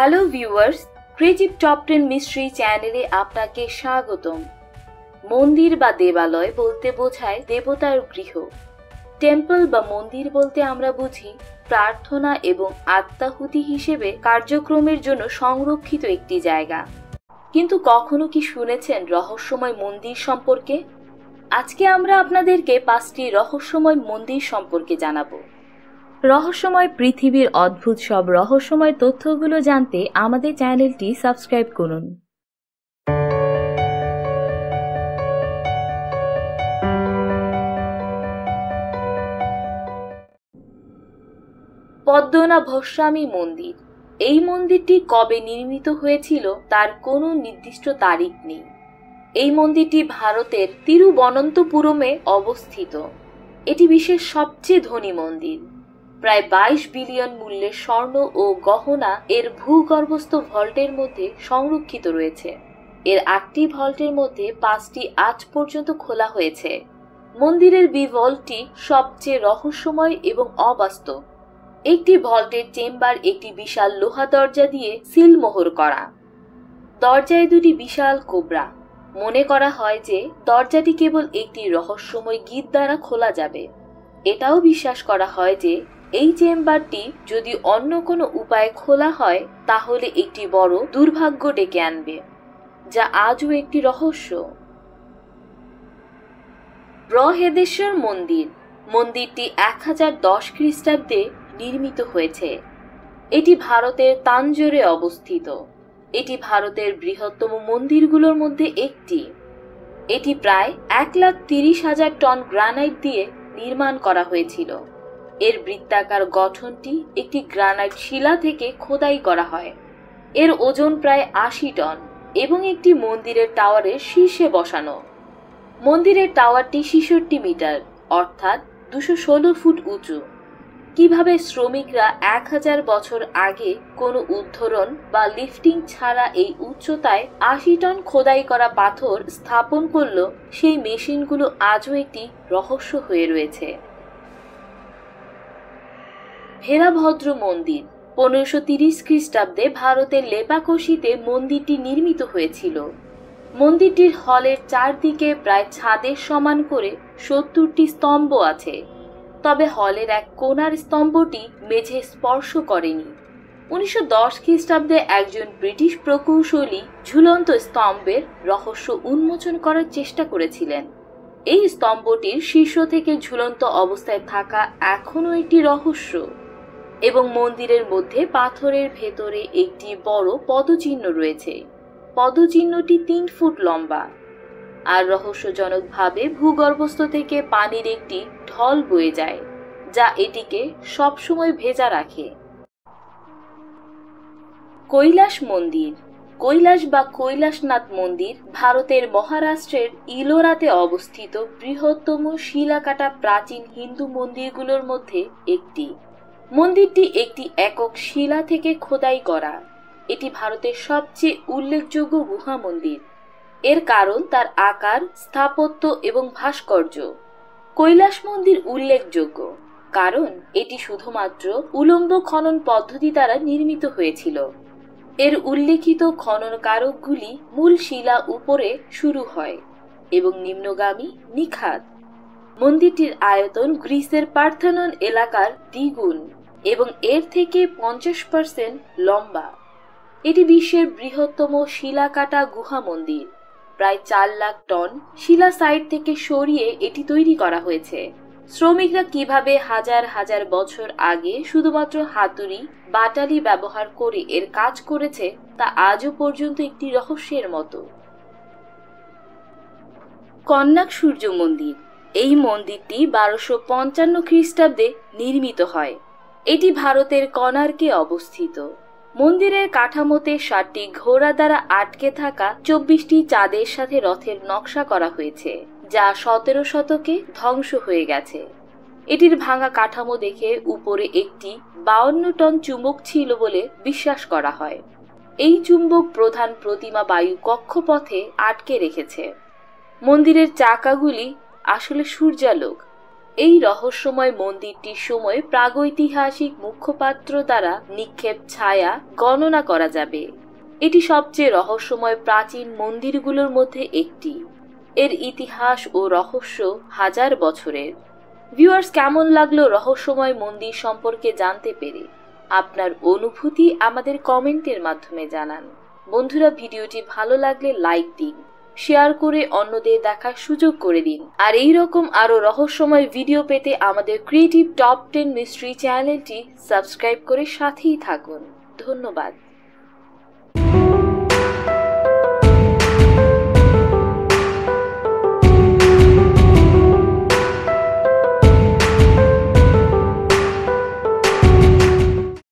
Hello viewers creative top ten mystery চ্যানেলে আপনাকে স্বাগতম। মন্দির বা দেবালয় বলতে বোঝায় দেবতার গৃহ। টেম্পল বা মন্দির বলতে আমরা বুঝি প্রার্থনা এবং আত্মাহুতি হিসেবে কার্যক্রমের জন্য সংরক্ষিত একটি জায়গা। কিন্তু কখনো কি শুনেছেন রহস্যময় মন্দির সম্পর্কে? আজকে আমরা আপনাদেরকে পাঁচটি রহস্যময় মন্দির সম্পর্কে জানাব। রহস্যময় পৃথিবীর অদ্ভুত সব রহস্যময় তথ্যগুলো জানতে আমাদের চ্যানেলটি সাবস্ক্রাইব করুন। পদ্মনাভস্বামী মন্দির। এই মন্দিরটি কবে নির্মিত হয়েছিল তার কোনো নির্দিষ্ট তারিখ নেই। এই মন্দিরটি ভারতের তিরুবনন্তপুরমে অবস্থিত। এটি বিশ্বের সবচেয়ে ধনী মন্দির। প্রায় বাইশ বিলিয়ন মূল্যের স্বর্ণ ও গহনা এর ভূগর্ভস্থ ভল্টের মধ্যে সংরক্ষিত রয়েছে। এর আটটি ভল্টের মধ্যে পাঁচটি আজ পর্যন্ত খোলা হয়েছে। মন্দিরের বিভলটি সবচেয়ে রহস্যময় এবং অবাস্তব। একটি ভল্টের চেম্বার একটি বিশাল লোহা দরজা দিয়ে সিলমোহর করা। দরজায় দুটি বিশাল কোবরা। মনে করা হয় যে দরজাটি কেবল একটি রহস্যময় গীত দ্বারা খোলা যাবে। এটাও বিশ্বাস করা হয় যে এই চেম্বারটি যদি অন্য কোনো উপায়ে খোলা হয়, তাহলে একটি বড় দুর্ভাগ্য ডেকে আনবে, যা আজও একটি রহস্য। ব্রহেদেশ্বর মন্দির, মন্দিরটি এক হাজার দশ খ্রিস্টাব্দে নির্মিত হয়েছে। এটি ভারতের তাঞ্জোরে অবস্থিত। এটি ভারতের বৃহত্তম মন্দিরগুলোর মধ্যে একটি। এটি প্রায় এক লাখ তিরিশ হাজার টন গ্রানাইট দিয়ে নির্মাণ করা হয়েছিল। এর বৃত্তাকার গঠনটি একটি গ্রানাইট শিলা থেকে খোদাই করা হয়। এর ওজন প্রায় আশি টন এবং একটি মন্দিরের টাওয়ারের শীর্ষে বসানো। মন্দিরের টাওয়ারটি ছেষট্টি মিটার, অর্থাৎ দুশো ষোলো ফুট উঁচু। কীভাবে শ্রমিকরা এক হাজার বছর আগে কোনো উদ্ধরণ বা লিফটিং ছাড়া এই উচ্চতায় আশি টন খোদাই করা পাথর স্থাপন করল, সেই মেশিনগুলো আজও একটি রহস্য হয়ে রয়েছে। ভেরাভদ্র মন্দির। পনেরোশো তিরিশ খ্রিস্টাব্দে ভারতের লেপাকশিতে মন্দিরটি নির্মিত হয়েছিল। মন্দিরটির হলের চারদিকে প্রায় ছাদের সমান করে সত্তরটি স্তম্ভ আছে। তবে হলের এক কোনার স্তম্ভটি মেঝে স্পর্শ করেনি। উনিশশো দশ খ্রিস্টাব্দে একজন ব্রিটিশ প্রকৌশলী ঝুলন্ত স্তম্ভের রহস্য উন্মোচন করার চেষ্টা করেছিলেন। এই স্তম্ভটির শীর্ষ থেকে ঝুলন্ত অবস্থায় থাকা এখনও একটি রহস্য। এবং মন্দিরের মধ্যে পাথরের ভেতরে একটি বড় পদচিহ্ন রয়েছে। পদচিহ্নটি তিন ফুট লম্বা আর রহস্যজনকভাবে ভূগর্ভস্থ থেকে পানির একটি ঢল বয়ে যায়, যা এটিকে সবসময় ভেজা রাখে। কৈলাস মন্দির। কৈলাস বা কৈলাসনাথ মন্দির ভারতের মহারাষ্ট্রের ইলোরাতে অবস্থিত বৃহত্তম শিলাকাটা প্রাচীন হিন্দু মন্দিরগুলোর মধ্যে একটি। মন্দিরটি একটি একক শিলা থেকে খোদাই করা। এটি ভারতের সবচেয়ে উল্লেখযোগ্য গুহা মন্দির এর কারণ তার আকার, স্থাপত্য এবং ভাস্কর্য। কৈলাস মন্দির উল্লেখযোগ্য, কারণ এটি শুধুমাত্র উলম্ব খনন পদ্ধতি দ্বারা নির্মিত হয়েছিল। এর উল্লেখিত খনন কারকগুলি মূল শিলা উপরে শুরু হয় এবং নিম্নগামী নিখাত। মন্দিরটির আয়তন গ্রিসের পার্থানন এলাকার দ্বিগুণ। এবং এর থেকে পঞ্চাশ পার্সেন্ট লম্বা। এটি বিশ্বের বৃহত্তম শিলাকাটা গুহা মন্দির। প্রায় চার লাখ টন শিলা সাইট থেকে সরিয়ে এটি তৈরি করা হয়েছে। শ্রমিকরা কীভাবে হাজার হাজার বছর আগে শুধুমাত্র হাতুড়ি, বাটালি ব্যবহার করে এর কাজ করেছে, তা আজও পর্যন্ত একটি রহস্যের মতো। কন্যাক সূর্য মন্দির। এই মন্দিরটি বারোশো পঞ্চান্ন খ্রিস্টাব্দে নির্মিত হয়। এটি ভারতের কনার্কে অবস্থিত। মন্দিরের কাঠামোতে ষাটটি ঘোড়া দ্বারা আটকে থাকা চব্বিশটি চাঁদের সাথে রথের নকশা করা হয়েছে, যা সতেরো শতকে ধ্বংস হয়ে গেছে। এটির ভাঙা কাঠামো দেখে উপরে একটি বাউন্ন টন চুম্বক ছিল বলে বিশ্বাস করা হয়। এই চুম্বক প্রধান প্রতিমা বায়ু কক্ষপথে আটকে রেখেছে। মন্দিরের চাকাগুলি আসলে সূর্যালোক এই রহস্যময় মন্দিরটির সময় প্রাগৈতিহাসিক মুখপাত্র দ্বারা নিক্ষেপ ছায়া গণনা করা যাবে। এটি সবচেয়ে রহস্যময় প্রাচীন মন্দিরগুলোর মধ্যে একটি। এর ইতিহাস ও রহস্য হাজার বছরের। ভিউয়ার্স, কেমন লাগল রহস্যময় মন্দির সম্পর্কে জানতে পেরে? আপনার অনুভূতি আমাদের কমেন্টের মাধ্যমে জানান। বন্ধুরা, ভিডিওটি ভালো লাগলে লাইক দিন। শেয়ার করে অন্যদের দেখার সুযোগ করে দিন। আর এই রকম আরও রহস্যময় ভিডিও পেতে আমাদের ক্রিয়েটিভ টপ টেন মিস্ট্রি চ্যানেলটি সাবস্ক্রাইব করে সাথেই থাকুন। ধন্যবাদ।